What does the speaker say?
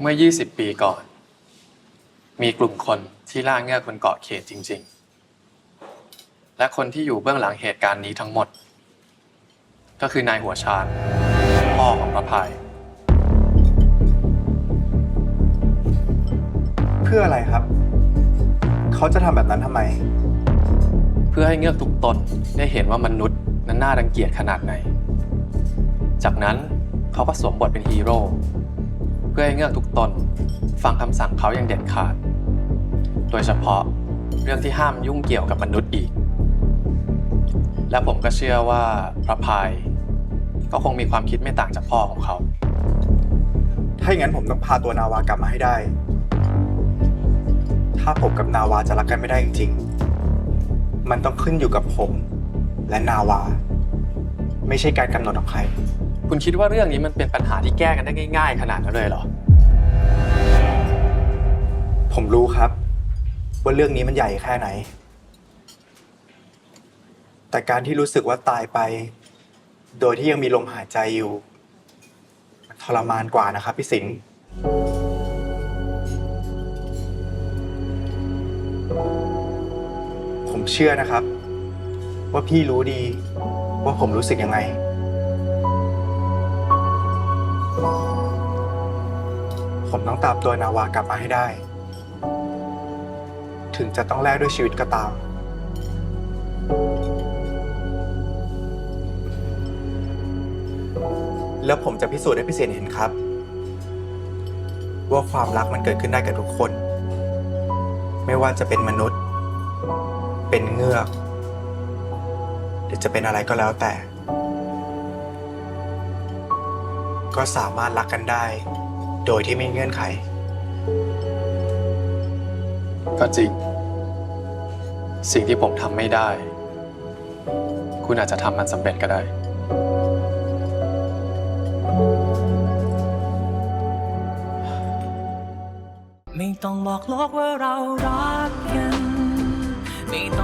เมื่อ 20 ปีก่อน มีกลุ่มคนที่ล่าเงือกบนเกาะเขตจริง ๆ และคนที่อยู่เบื้องหลังเหตุการณ์นี้ทั้งหมด ก็คือนายหัวชาญพ่อของพระพายเพื่ออะไรครับ เขาจะทำแบบนั้นทำไม เพื่อให้เงือกทุกตนได้เห็นว่ามนุษย์นั้นน่ารังเกียจขนาดไหน จากนั้นเขาก็สวมบทเป็นฮีโร่เพื่อให้เงือกทุกตน ฟังคำสั่งเขาอย่างเด็ดขาด โดยเฉพาะเรื่องที่ห้ามยุ่งเกี่ยวกับมนุษย์อีก และผมก็เชื่อว่าพระพายก็คงมีความคิดไม่ต่างจากพ่อของเขา ถ้าอย่างนั้นผมต้องพาตัวนาวากลับมาให้ได้ ถ้าผมกับนาวาจะรักกันไม่ได้จริงๆ มันต้องขึ้นอยู่กับผมและนาวา ไม่ใช่การกำหนดของใคร คุณคิดว่าเรื่องนี้มันเป็นปัญหาที่แก้กันได้ง่าย ๆ ขนาดนั้นเลยเหรอ ผมรู้ครับ ว่าเรื่องนี้มันใหญ่แค่ไหน แต่การที่รู้สึกว่าตายไป โดยที่ยังมีลมหายใจอยู่ มันทรมานกว่านะครับพี่สิงห์ผมเชื่อนะครับ ว่าพี่รู้ดีว่าผมรู้สึกยังไง ผมต้องตามตัวนาวากลับมาให้ได้ ถึงจะต้องแลกด้วยชีวิตก็ตาม แล้วผมจะพิสูจน์ให้พี่เสียนเห็นครับ ว่าความรักมันเกิดขึ้นได้กับทุกคน ไม่ว่าจะเป็นมนุษย์ เป็นเงือก หรือจะเป็นอะไรก็แล้วแต่ ก็สามารถรักกันได้ โดยที่ไม่มีเงื่อนไข ก็จริง สิ่งที่ผมทำไม่ได้ คุณอาจจะทำมันสำเร็จก็ได้ ไม่ต้องบอกโลกว่าเรารักกัน ไม่ต้องบอกใคร